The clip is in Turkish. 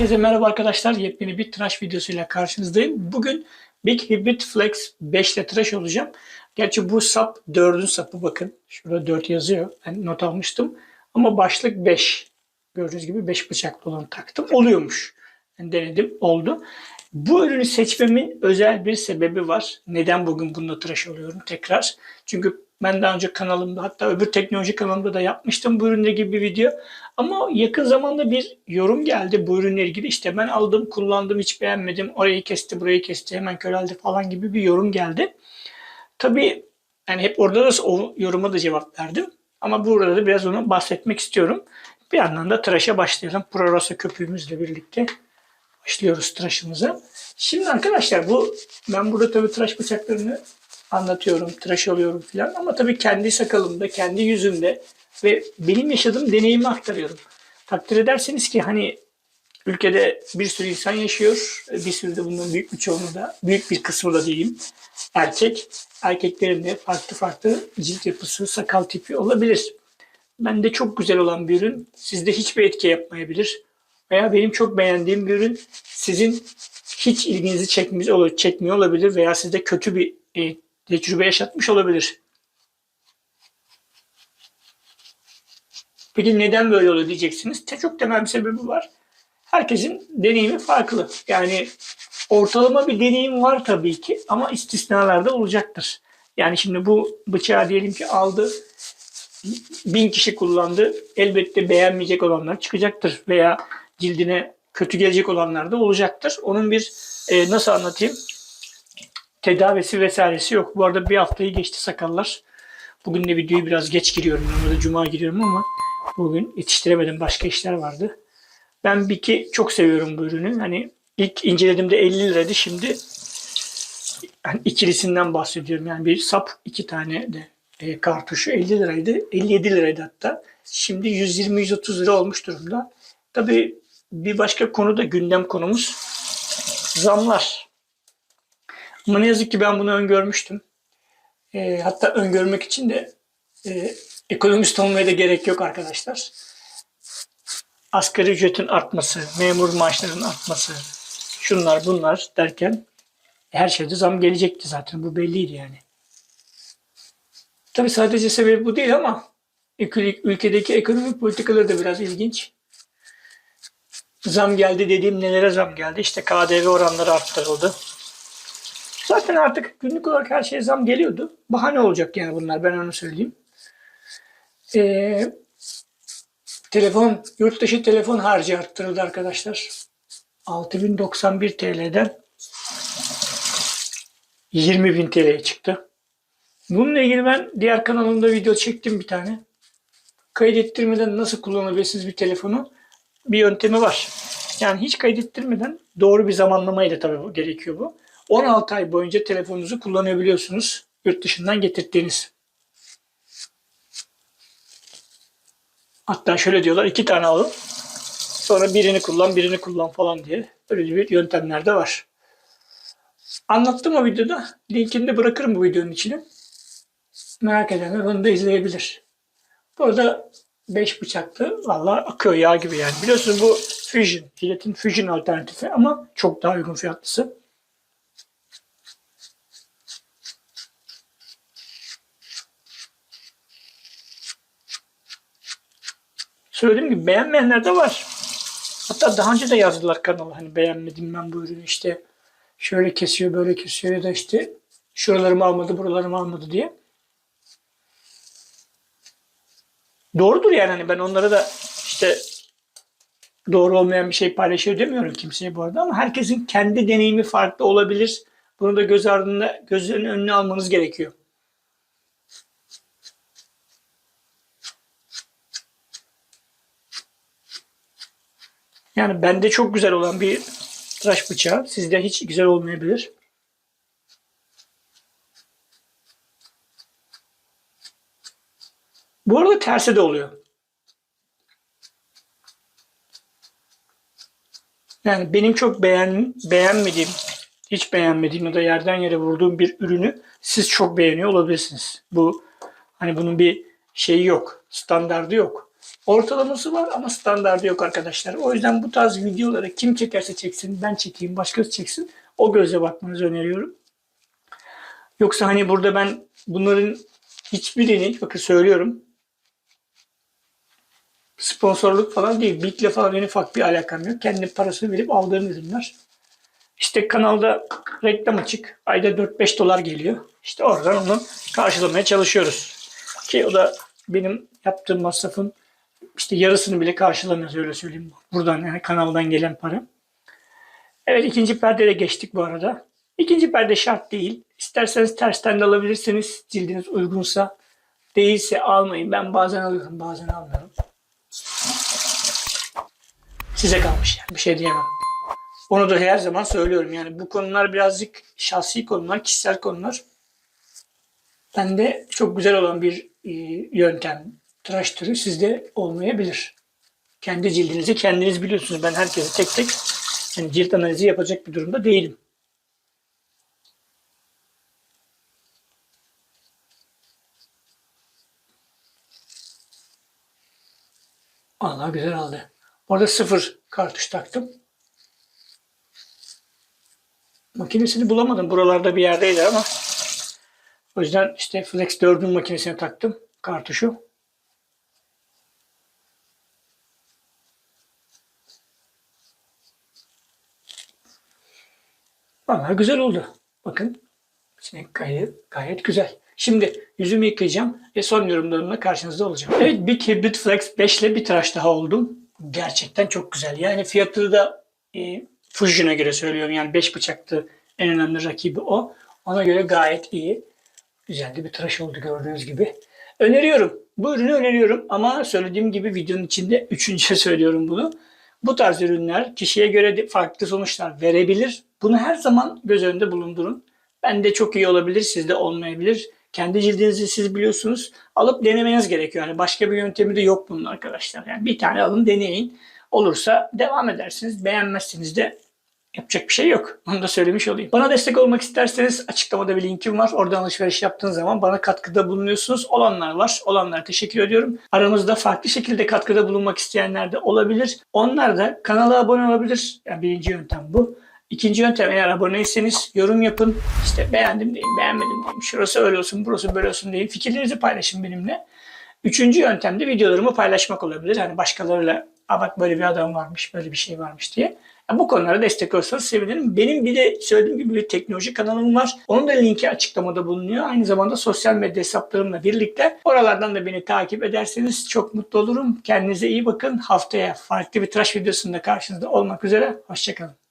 Herkese merhaba arkadaşlar. Yepyeni bir tıraş videosuyla karşınızdayım. Bugün Big Hybrid Flex 5 ile tıraş olacağım. Gerçi bu sap 4'ün sapı bakın. Şurada 4 yazıyor. Ben not almıştım. Ama başlık 5. Gördüğünüz gibi 5 bıçaklı olanı taktım. Oluyormuş. Yani denedim. Oldu. Bu ürünü seçmemin özel bir sebebi var. Neden bugün bununla tıraş oluyorum tekrar? Çünkü ben daha önce kanalımda hatta öbür teknoloji kanalımda da yapmıştım bu ürünle gibi bir video. Ama yakın zamanda bir yorum geldi bu ürünle ilgili. İşte ben aldım, kullandım, hiç beğenmedim. Orayı kesti, burayı kesti, hemen köreldi falan gibi bir yorum geldi. Tabii yani hep orada da o yoruma da cevap verdim. Ama burada da biraz onu bahsetmek istiyorum. Bir yandan da tıraşa başlayalım. Prorosa köpüğümüzle birlikte başlıyoruz tıraşımıza. Şimdi arkadaşlar bu ben burada tabii tıraş bıçaklarını anlatıyorum, tıraş oluyorum filan ama tabii kendi sakalımda, kendi yüzümde ve benim yaşadığım deneyimi aktarıyorum. Takdir ederseniz ki hani ülkede bir sürü insan yaşıyor. Bir sürü de bunun büyük bir çoğunluğu da, büyük bir kısmı da diyeyim erkek. Erkeklerin de farklı farklı cilt yapısı, sakal tipi olabilir. Bende çok güzel olan bir ürün sizde hiçbir etki yapmayabilir. Veya benim çok beğendiğim bir ürün sizin hiç ilginizi çekmiyor, çekmiyor olabilir veya sizde kötü bir e, tecrübe yaşatmış olabilir. Peki neden böyle oluyor diyeceksiniz. Çok temel bir sebebi var. Herkesin deneyimi farklı. Yani ortalama bir deneyim var tabii ki ama istisnalar da olacaktır. Yani şimdi bu bıçağı diyelim ki aldı, bin kişi kullandı. Elbette beğenmeyecek olanlar çıkacaktır veya cildine kötü gelecek olanlar da olacaktır. Onun bir e, nasıl anlatayım? Tedavisi vesairesi yok. Bu arada bir haftayı geçti sakallar. Bugün de videoyu biraz geç giriyorum. Normalde cuma giriyorum ama bugün yetiştiremedim. Başka işler vardı. Ben Biki çok seviyorum bu ürünü. Hani ilk incelediğimde 50 liraydı. Şimdi hani ikilisinden bahsediyorum. Yani bir sap iki tane de e, kartuşu 50 liraydı. 57 liraydı hatta. Şimdi 120-130 lira olmuş durumda. Tabii bir başka konu da gündem konumuz zamlar. Ama ne yazık ki ben bunu öngörmüştüm. E, hatta öngörmek için de e, ekonomist olmaya da gerek yok arkadaşlar. Asgari ücretin artması, memur maaşlarının artması, şunlar bunlar derken her şeyde zam gelecekti zaten. Bu belliydi yani. Tabii sadece sebebi bu değil ama ülke- ülkedeki ekonomi politikaları da biraz ilginç. Zam geldi dediğim nelere zam geldi? İşte KDV oranları arttırıldı. Zaten artık günlük olarak her şeye zam geliyordu. Bahane olacak yani bunlar ben onu söyleyeyim. Ee, telefon, yurt dışı telefon harcı arttırıldı arkadaşlar. 6091 TL'den 20.000 TL'ye çıktı. Bununla ilgili ben diğer kanalımda video çektim bir tane. Kaydettirmeden nasıl kullanabilirsiniz bir telefonu? Bir yöntemi var. Yani hiç kaydettirmeden doğru bir zamanlamayla tabii bu gerekiyor bu. 16 ay boyunca telefonunuzu kullanabiliyorsunuz yurt dışından getirdiğiniz. Hatta şöyle diyorlar iki tane alın sonra birini kullan birini kullan falan diye öyle bir yöntemler de var. Anlattım o videoda. Linkini de bırakırım bu videonun içine. Merak edenler onu da izleyebilir. Bu arada 5 bıçaklı valla akıyor yağ gibi yani. Biliyorsunuz bu Fusion, jiletin Fusion alternatifi ama çok daha uygun fiyatlısı. Söylediğim gibi beğenmeyenler de var. Hatta daha önce de yazdılar kanala hani beğenmedim ben bu ürünü işte şöyle kesiyor böyle kesiyor ya da işte şuralarımı almadı buralarımı almadı diye. Doğrudur yani hani ben onlara da işte doğru olmayan bir şey paylaşıyor demiyorum kimseye bu arada ama herkesin kendi deneyimi farklı olabilir. Bunu da göz ardında gözlerinin önüne almanız gerekiyor. Yani bende çok güzel olan bir tıraş bıçağı sizde hiç güzel olmayabilir. Bu arada tersi de oluyor. Yani benim çok beğen, beğenmediğim, hiç beğenmediğim ya da yerden yere vurduğum bir ürünü siz çok beğeniyor olabilirsiniz. Bu hani bunun bir şeyi yok, standardı yok. Ortalaması var ama standardı yok arkadaşlar. O yüzden bu tarz videoları kim çekerse çeksin, ben çekeyim, başkası çeksin. O gözle bakmanızı öneriyorum. Yoksa hani burada ben bunların hiçbirini, bakın söylüyorum, sponsorluk falan değil. Big'le falan en ufak bir alakam yok. Kendi parasını verip aldığım ürünler. İşte kanalda reklam açık. Ayda 4-5 dolar geliyor. İşte oradan onu karşılamaya çalışıyoruz. Ki o da benim yaptığım masrafın işte yarısını bile karşılamıyoruz öyle söyleyeyim. Buradan yani kanaldan gelen para. Evet ikinci perdeye geçtik bu arada. İkinci perde şart değil. İsterseniz tersten de alabilirsiniz. Cildiniz uygunsa. Değilse almayın. Ben bazen alıyorum bazen almıyorum. Size kalmış yani bir şey diyemem. Onu da her zaman söylüyorum yani bu konular birazcık şahsi konular, kişisel konular. Bende çok güzel olan bir e, yöntem, tıraş türü sizde olmayabilir. Kendi cildinizi kendiniz biliyorsunuz. Ben herkese tek tek yani cilt analizi yapacak bir durumda değilim. Allah güzel aldı. Orada sıfır kartuş taktım. Makinesini bulamadım. Buralarda bir yerdeydi ama. O yüzden işte Flex 4'ün makinesine taktım kartuşu. Vallahi güzel oldu. Bakın. Gayet, gayet güzel. Şimdi yüzümü yıkayacağım ve son yorumlarımla karşınızda olacağım. Evet Big Hybrid Flex 5 ile bir tıraş daha oldum. Gerçekten çok güzel. Yani fiyatı da e, Fusion'a göre söylüyorum. Yani 5 bıçaktı en önemli rakibi o. Ona göre gayet iyi. Güzel de bir tıraş oldu gördüğünüz gibi. Öneriyorum. Bu ürünü öneriyorum ama söylediğim gibi videonun içinde üçüncüye söylüyorum bunu. Bu tarz ürünler kişiye göre farklı sonuçlar verebilir. Bunu her zaman göz önünde bulundurun. Bende çok iyi olabilir, sizde olmayabilir. Kendi cildinizi siz biliyorsunuz. Alıp denemeniz gerekiyor. Yani başka bir yöntemi de yok bunun arkadaşlar. Yani bir tane alın deneyin. Olursa devam edersiniz. Beğenmezseniz de yapacak bir şey yok. Onu da söylemiş olayım. Bana destek olmak isterseniz açıklamada bir linkim var. Oradan alışveriş yaptığınız zaman bana katkıda bulunuyorsunuz. Olanlar var. Olanlara teşekkür ediyorum. Aramızda farklı şekilde katkıda bulunmak isteyenler de olabilir. Onlar da kanala abone olabilir. Yani birinci yöntem bu. İkinci yöntem eğer aboneyseniz yorum yapın. İşte beğendim deyin, beğenmedim deyin. Şurası öyle olsun, burası böyle olsun deyin. Fikirlerinizi paylaşın benimle. Üçüncü yöntem de videolarımı paylaşmak olabilir. Hani başkalarıyla Aa bak böyle bir adam varmış, böyle bir şey varmış diye. Yani bu konulara destek olursanız sevinirim. Benim bir de söylediğim gibi bir teknoloji kanalım var. Onun da linki açıklamada bulunuyor. Aynı zamanda sosyal medya hesaplarımla birlikte. Oralardan da beni takip ederseniz çok mutlu olurum. Kendinize iyi bakın. Haftaya farklı bir tıraş videosunda karşınızda olmak üzere. Hoşçakalın.